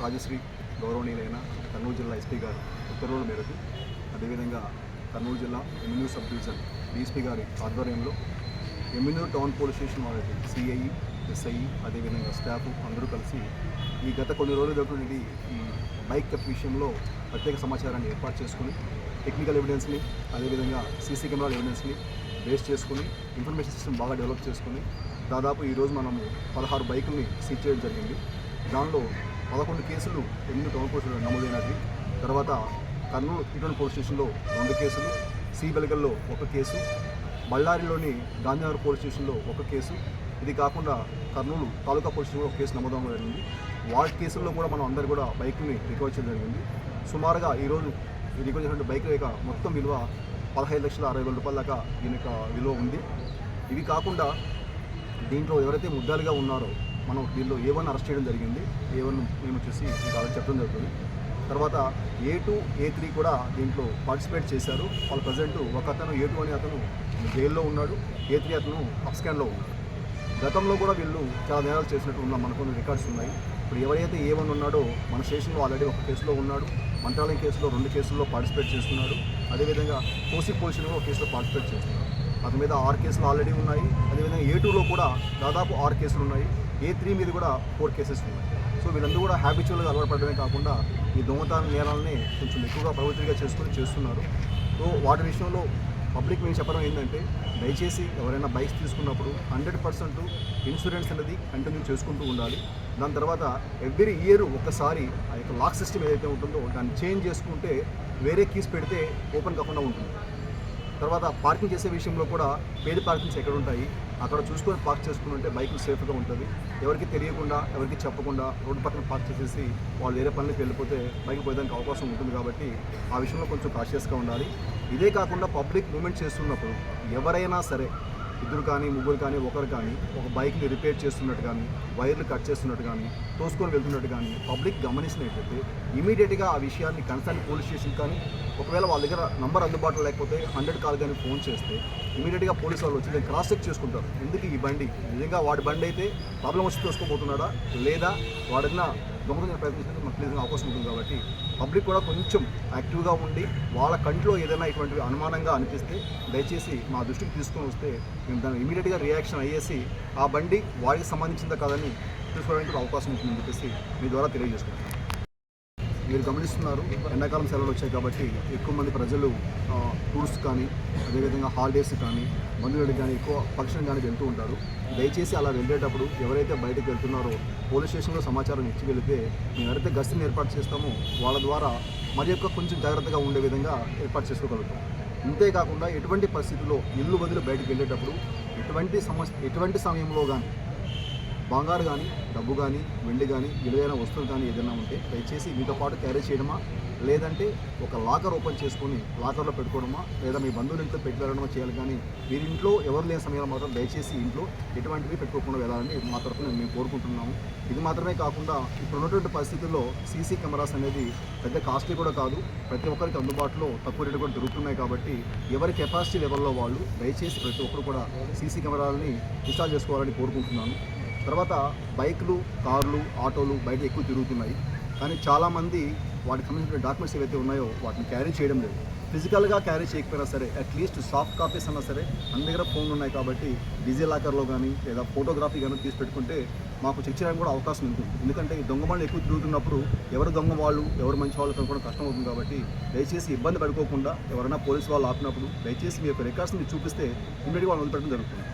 రాజశ్రీ గౌరవనీయులైన కర్నూలు జిల్లా ఎస్పీ గారు ఉత్తర్వుల మేరకు అదేవిధంగా కర్నూలు జిల్లా రెవెన్యూ సబ్ డివిజన్ డిఎస్పీ గారి ఆధ్వర్యంలో ఎమ్మినూరు టౌన్ పోలీస్ స్టేషన్ వాళ్ళకి సిఐ ఎస్ఐ అదేవిధంగా స్టాఫ్ అందరూ కలిసి ఈ గత కొన్ని రోజులు జరుగుతున్నది ఈ బైక్ థెఫ్ట్ విషయంలో ప్రత్యేక సమాచారాన్ని ఏర్పాటు చేసుకుని టెక్నికల్ ఎవిడెన్స్ని అదేవిధంగా సీసీ కెమెరాల ఎవిడెన్స్ని బేస్ చేసుకుని ఇన్ఫర్మేషన్ సిస్టమ్ బాగా డెవలప్ చేసుకుని దాదాపు ఈరోజు మనము పదహారు బైకుల్ని సీజ్ చేయడం జరిగింది. దానిలో పదకొండు కేసులు ఎనిమిది టౌన్ పోలీసులు నమోదైనవి. తర్వాత కర్నూలు ఇటువంటి పోలీస్ స్టేషన్లో రెండు కేసులు సి బెలగల్లో ఒక కేసు బళ్ళారిలోని గాంధీనగర్ పోలీస్ స్టేషన్లో ఒక కేసు. ఇది కాకుండా కర్నూలు తాలూకా పోలీస్ స్టేషన్లో ఒక కేసు నమోదవడం జరిగింది. వాటి కేసుల్లో కూడా మనం అందరు కూడా బైక్ని రికవర్ చేయడం జరిగింది. సుమారుగా ఈరోజు రికవర్ చేసినటువంటి బైక్ యొక్క మొత్తం విలువ పదహైదు లక్షల అరవై వేల రూపాయల దాకా దీని యొక్క విలువ ఉంది. ఇవి కాకుండా దీంట్లో ఎవరైతే ముద్దాలుగా ఉన్నారో మనం దీనిలో ఏ వన్ అరెస్ట్ చేయడం జరిగింది ఏ వన్ మేము వచ్చేసి మీకు చెప్పడం జరుగుతుంది. తర్వాత ఏ టూ ఏ త్రీ కూడా దీంట్లో పార్టిసిపేట్ చేశారు. వాళ్ళ ప్రజెంట్ ఒక అతను ఏ టూ అనే అతను జైల్లో ఉన్నాడు. ఏ త్రీ అతను అప్స్కాన్లో ఉన్నాడు. గతంలో కూడా వీళ్ళు చాలా నేరాలు చేసినట్టు ఉన్న మనకు కొన్ని రికార్డ్స్ ఉన్నాయి. ఇప్పుడు ఎవరైతే ఏ వన్ ఉన్నాడో మన స్టేషన్లో ఆల్రెడీ ఒక కేసులో ఉన్నాడు. మంత్రాలయం కేసులో రెండు కేసుల్లో పార్టిసిపేట్ చేస్తున్నాడు. అదేవిధంగా కోసి పోలీసులు ఒక కేసులో పార్టిసిపేట్ చేస్తున్నాడు. అతని మీద ఆరు కేసులు ఆల్రెడీ ఉన్నాయి. అదేవిధంగా ఏ టూలో కూడా దాదాపు ఆరు కేసులు ఉన్నాయి. ఏ త్రీ మీద కూడా ఫోర్ కేసెస్ ఉన్నాయి. సో వీళ్ళందరూ కూడా హ్యాబిచువల్గా అలవాటు పడమే కాకుండా ఈ దొంగతనం నేరాలని కొంచెం ఎక్కువగా ప్రవృత్తిగా చేసుకుని చేస్తున్నారు. సో వాటి విషయంలో పబ్లిక్ మేము చెప్పడం ఏంటంటే దయచేసి ఎవరైనా బైక్స్ తీసుకున్నప్పుడు హండ్రెడ్ పర్సెంట్ ఇన్సూరెన్స్ అనేది కంటిన్యూ చేసుకుంటూ ఉండాలి. దాని తర్వాత ఎవ్రీ ఇయర్ ఒక్కసారి ఆ యొక్క లాక్ సిస్టమ్ ఏదైతే ఉంటుందో దాన్ని చేంజ్ చేసుకుంటే వేరే కీస్ పెడితే ఓపెన్ కాకుండా ఉంటుంది. తర్వాత పార్కింగ్ చేసే విషయంలో కూడా పేద పార్కింగ్స్ ఎక్కడ ఉంటాయి? అక్కడ చూసుకొని పార్క్ చేసుకుని ఉంటే బైక్ సేఫ్గా ఉంటుంది. ఎవరికి తెలియకుండా ఎవరికి చెప్పకుండా రోడ్డు పక్కన పార్క్ చేసేసి వాళ్ళు వేరే పనులకు వెళ్ళిపోతే బైక్ పోయేదానికి అవకాశం ఉంటుంది కాబట్టి ఆ విషయంలో కొంచెం కాషియస్గా ఉండాలి. ఇదే కాకుండా పబ్లిక్ మూమెంట్ చేస్తున్నప్పుడు ఎవరైనా సరే ఇద్దరు కానీ ముగ్గురు కానీ ఒకరు కానీ ఒక బైక్ని రిపేర్ చేస్తున్నట్టు కానీ వైర్లు కట్ చేస్తున్నట్టు కానీ తోసుకొని వెళ్తున్నట్టు కానీ పబ్లిక్ గమనించినట్లయితే ఇమీడియట్గా ఆ విషయాన్ని కన్సర్న్ పోలీస్ స్టేషన్ కానీ ఒకవేళ వాళ్ళ దగ్గర నంబర్ అందుబాటులో లేకపోతే హండ్రెడ్ కాల్ కానీ ఫోన్ చేస్తే ఇమీడియట్గా పోలీస్ వాళ్ళు వచ్చి దాన్ని క్రాస్ చెక్ చేసుకుంటారు. ఎందుకు ఈ బండి? నిజంగా వాడి బండి అయితే ప్రాబ్లం వచ్చి తోసుకోబోతున్నాడా లేదా వాడిన దొంగతనం ప్రయత్నించడానికి మనకు నిజంగా అవకాశం ఉంటుంది కాబట్టి పబ్లిక్ కూడా కొంచెం యాక్టివ్గా ఉండి వాళ్ళ కంట్లో ఏదైనా ఇటువంటి అనుమానంగా అనిపిస్తే దయచేసి మా దృష్టికి తీసుకొని వస్తే మేము దాన్ని ఇమీడియట్గా రియాక్షన్ అయ్యేసి ఆ బండి వాడికి సంబంధించిందా కాదని తెలుసుకోవడానికి అవకాశం ఉంటుందని చెప్పేసి మీ ద్వారా తెలియజేసుకుంటాం మీరు గమనిస్తున్నారు ఎండాకాలం సెలవులు వచ్చాయి కాబట్టి ఎక్కువ మంది ప్రజలు టూర్స్ కానీ అదేవిధంగా హాలిడేస్ కానీ మందులకి కానీ ఎక్కువ ఫంక్షన్ కానీ వెళ్తూ ఉంటారు. దయచేసి అలా వెళ్ళేటప్పుడు ఎవరైతే బయటకు వెళ్తున్నారో పోలీస్ స్టేషన్లో సమాచారం ఇచ్చి వెళితే మేము ఎవరైతే గస్తీని ఏర్పాటు చేస్తామో వాళ్ళ ద్వారా మరి యొక్క కొంచెం జాగ్రత్తగా ఉండే విధంగా ఏర్పాటు చేసుకోగలుగుతాం. అంతేకాకుండా ఎటువంటి పరిస్థితుల్లో ఇల్లు వదిలి బయటకు వెళ్ళేటప్పుడు ఎటువంటి సమస్య ఎటువంటి సమయంలో కానీ బంగారు కానీ డబ్బు కానీ వెండి కానీ విలువైన వస్తువులు కానీ ఏదైనా ఉంటే దయచేసి మీతో పాటు క్యారీ చేయడమా? లేదంటే ఒక లాకర్ ఓపెన్ చేసుకొని లాకర్లో పెట్టుకోవడమా? లేదా మీ బంధువుల ఇంట్లో పెట్టి చేయాలి కానీ మీరు ఇంట్లో ఎవరు లేని సమయంలో మాత్రం దయచేసి ఇంట్లో ఎటువంటివి పెట్టుకోకుండా వెళ్ళాలని మా తరఫున మేము కోరుకుంటున్నాము. ఇది మాత్రమే కాకుండా ఇప్పుడు ఉన్నటువంటి పరిస్థితుల్లో సీసీ కెమెరాస్ అనేది పెద్ద కాస్ట్లీ కూడా కాదు. ప్రతి ఒక్కరికి అందుబాటులో తక్కువ రేటు కూడా దొరుకుతున్నాయి కాబట్టి ఎవరి కెపాసిటీ లెవెల్లో వాళ్ళు దయచేసి ప్రతి ఒక్కరు కూడా సీసీ కెమెరాలని ఇన్స్టాల్ చేసుకోవాలని కోరుకుంటున్నాను. తర్వాత బైక్లు కార్లు ఆటోలు బయట ఎక్కువ తిరుగుతున్నాయి. కానీ చాలామంది వాటికి సంబంధించిన డాక్యుమెంట్స్ ఏవైతే ఉన్నాయో వాటిని క్యారీ చేయడం లేదు. ఫిజికల్గా క్యారీ చేయకపోయినా సరే అట్లీస్ట్ సాఫ్ట్ కాపీస్ అన్నా సరే మన దగ్గర ఫోన్లు ఉన్నాయి కాబట్టి డిజీ లాకర్లో కానీ లేదా ఫోటోగ్రఫీ కానీ తీసి పెట్టుకుంటే మాకు చెక్ చేయడానికి కూడా అవకాశం ఉంటుంది. ఎందుకంటే ఈ దొంగ ఎక్కువ తిరుగుతున్నప్పుడు ఎవరు దొంగ వాళ్ళు ఎవరు మంచి వాళ్ళు కనుక్కోవడం కష్టం అవుతుంది కాబట్టి దయచేసి ఇబ్బంది పడుకోకుండా ఎవరైనా పోలీసు వాళ్ళు ఆపినప్పుడు దయచేసి మీ యొక్క రికార్డ్స్ని చూపిస్తే ఇమ్మీడియట్గా వాళ్ళు వదిలిపెట్టడం జరుగుతుంది.